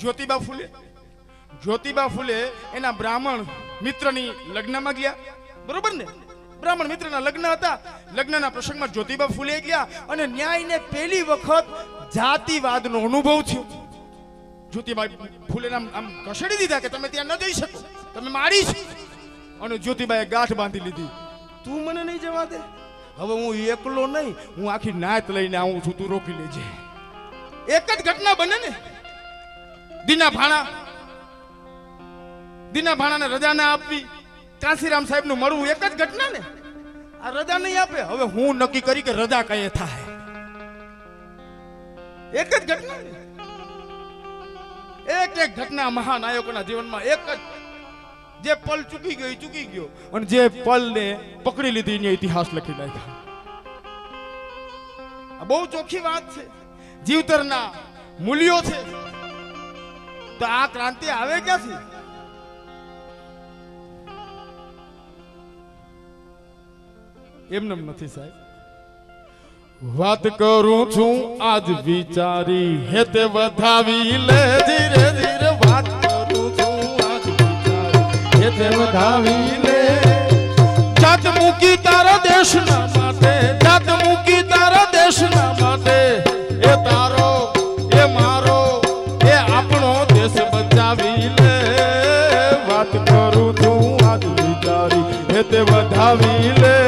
જ્યોતિબા ફૂલે. જ્યોતિબા ફૂલે એના બ્રાહ્મણ મિત્રની લગ્નમાં ગયા. બરોબર ને? બ્રાહ્મણ મિત્રના લગ્ન હતા. લગ્નના પ્રસંગમાં જ્યોતિબા ફૂલે ગયા અને ન્યાયને પહેલી વખત જાતિવાદનો અનુભવ થયો. જ્યોતિબા ફૂલેને આમ આમ ઘસેડી દીધા કે તમે ત્યાં ન જઈ શકો. તમે મારી છો. અને જ્યોતિબાએ ગાંઠ બાંધી લીધી. તું મને નહીં જવા દે. હવે હું એકલો નહીં. હું આખી નાત લઈને આવું છું. તું રોકી લેજે. એક જ ઘટના બને ને? દીના ભાણા. દીના ભાણાને રજા ના આપવી. કાશીરામ સાહેબનું મળવું એક જ ઘટના ને? આ રજા નહીં આપે. હવે હું નક્કી કરી કે રજા કઈ થાય. એક જ ઘટના એક એક ઘટના મહાનાયકોના જીવનમાં એક જ. જે પલ ચૂકી ગયો ચૂકી ગયો. અને જે પલને પકડી લીધી એને ઇતિહાસ લખી નાખ્યા. બહુ ચોખ્ખી વાત છે. જીવતરના મૂલ્યો છે. તો આ ક્રાંતિ આવે ક્યાંથી? એમનેમ નથી સાહેબ. વાત કરું છું આજ વિચારી, હેતે વધાવી લે. ધીરે ધીરે વાત કરું છું આજ હેતે વધાવી લે. જાત મૂકી તારા દેશના માટે, જાત મૂકી તારા દેશના માટે, એ તારો હેતે વધાવી લે.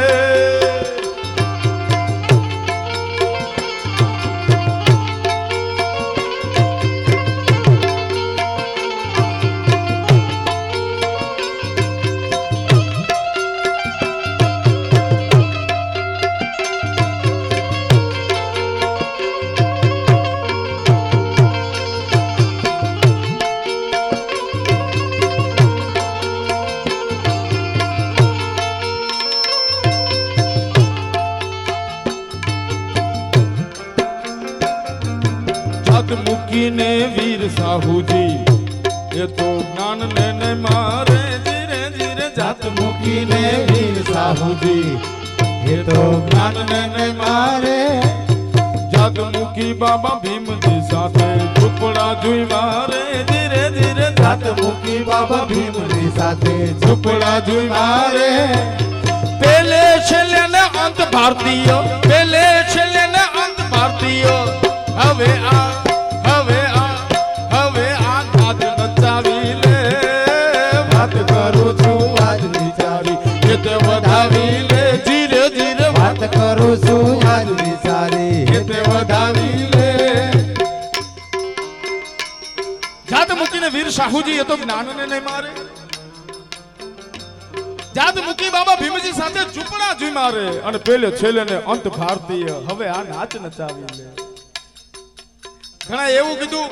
જાત મૂકીને વીર સાહુજી. એ તો જ્ઞાન લેને મારે ધીરે ધીરે જાત મૂકીને વીર સાહુજી. એ તો જ્ઞાન લેને મારે જાત મૂકી બાબા ભીમજી સાથે ઝૂંપડા જોઈ મારે ધીરે ધીરે જાત મૂકી બાબા ભીમજી સાથે ઝૂંપડા જોઈ મારે. પેલે છેલ્લે ને અંત ભારતીય પેલે છેલ્લે ને અંત ભારતીય. હવે આ વીર સાહુજી તો જ્ઞાનને નહીં મારે? જાત મૂકી બાબા ભીમજી સાથે ઝૂંપડા જોઈ મારે. અને પેલે છેલ્લે અંત ભારતીય. હવે આ નાચ નચાવી લે. ઘણા એવું કીધું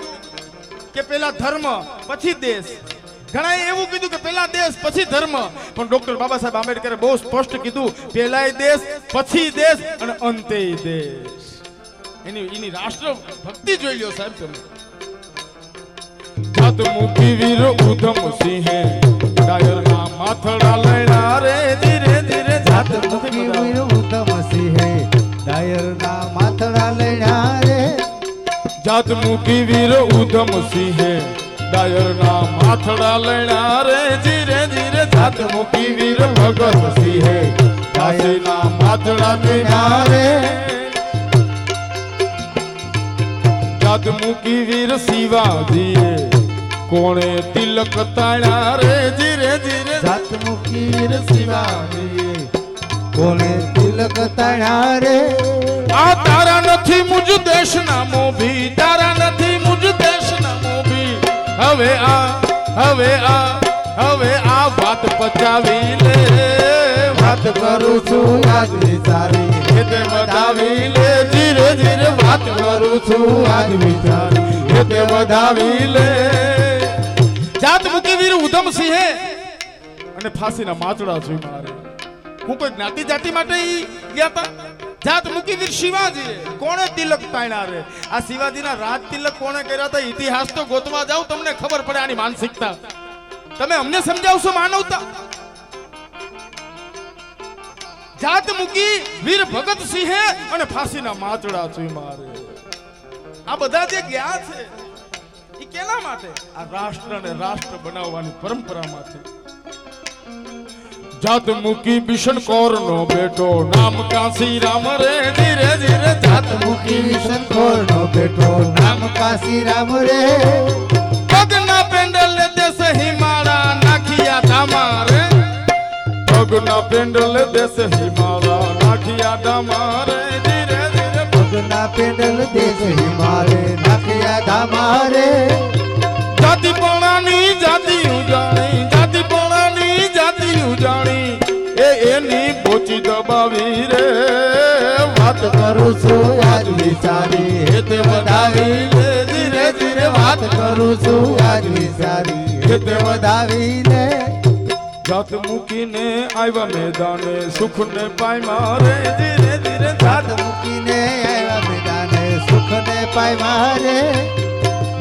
કે પેલા ધર્મ, પછી દેશ. ઘણા એવું કીધું કે પેલા દેશ, પછી ધર્મ. પણ ડોક્ટર બાબા સાહેબ આંબેડકરે બહુ સ્પષ્ટ કીધું, પેલાય દેશ, પછી દેશ, અને અંતે દેશ. એની એની રાષ્ટ્ર ભક્તિ જોઈ લો સાહેબ તમે. જાત મૂકી વીર ઉધમ સિંહે. ડાયર ના માથડા લઈના રે ધીરે ધીરે જાત મૂકી વીર ઉત્તમ સિંહે. ડાયરના માથડા લડ્યા રે જાત મૂકી વીર ઉધમ સિંહે. ડાયર ના માથડા લઈના રે ધીરે ધીરે જાત મૂકી વીર ભગત સિંહે. કાશી ના માથડા લઈના રે જાત મૂકી વીર શિવાજીએ. કોણે તિલક તાળ્યા? રે ધીરે ધીરે જાત મૂકી વીર કોણે તિલક તણ્યા રે? આ તારા નથી મુજ દેશના મોભી તારા નથી મુજ દેશના મોભી. હવે આ હવે આ હવે આ વાત પચાવી લે. વાત કરું છું આજ વિચારી. હેતે વધાવી લે. ધીરે ધીરે વાત કરું છું આજ વિચારી. હેતે વધાવી લે. જાત મૂકી વીર ઉધમસિંહે અને ફાંસીના માચડા જોઈ મારે. હું કોઈ જ્ઞાતિ જાતિ માટે ગયા તા? જાત મૂકી વીર શિવાજી. કોણે તિલક તાણ્યા રે? આ શિવાજીના રાજ તિલક કોણે કર્યા હતા ઇતિહાસ તો ગોતવા જાવ, તમને ખબર પડે આની માનસિકતા. તમે અમને સમજાવશો માનવતા? જાત મૂકી વીર ભગતસિંહે અને ફાંસીના માચડા જોઈ મારે. આ બધા જે ગયા છે કેના માટે આ રાષ્ટ્રને રાષ્ટ્ર બનાવવાની પરંપરામાંથી જાત મૂકી ભીષણ કોર નો બેટો નામ કાશી રામ રે, ધીરે ધીરે જાત મુકી ભીષણ કોર નો બેટો નામ કાશી રામ રે. પગના પેન્ડલ દેશ હિમાળા, નાખિયા ધામા રે. પગના પેન્ડલ દેશ હિમાળા, નાખિયા ધામા રે, ધીરે ધીરે. પગના પેન્ડલ દેશ હિમારે નાખ્યા ધામારે જાતિ પણાની જાતિ ઉજાણી જાતિ પણાની જાતિ ઉજાણી. એ એની પોચી દબાવી રે. વાત કરું છું આજ વિચારી. તે વધાવી લે ધીરે ધીરે વાત કરું છું આજ વિચારી. હેતે વધાવી લે. જાત મૂકીને આવ્યા મેદાને સુખને પાય રે. ધીરે ધીરે જાત મૂકીને સુખ ને પાય મારે,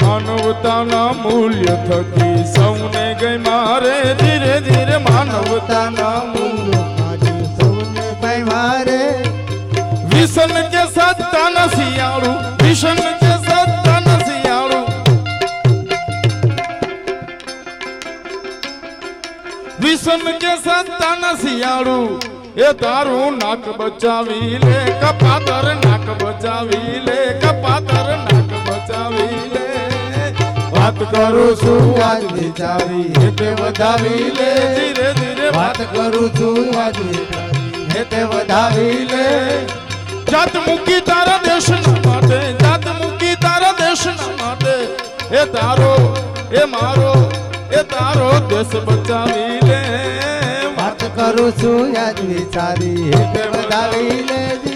માનવતાના મૂલ્ય થકી સૌને ગઈ મારે. ધીરે ધીરે માનવતાના મૂલ્ય મૂલ્ય સૌને પાય મારે. વિષન કે સત્તા ન શિયાળું વિષન કે સત્તા ન શિયાળું વિષન કે સત્તા ન શિયાળું એ તારું નાક બચાવી લે, કપાતર નાક બચાવી લે, કપાતર નાક બચાવી લે. વાત કરું છું આજ વિચારી, હેતે વધાવી લે. ધીરે ધીરે વાત કરું છું આજ વિચારી, હેતે વધાવી લે. જાત મૂકી તારા દેશના માટે, જાત મૂકી તારા દેશના માટે, એ તારો, એ મારો, એ તારો દેશ બચાવી લે. કરું છું યાદ વિચારી હેતે વધાવી લે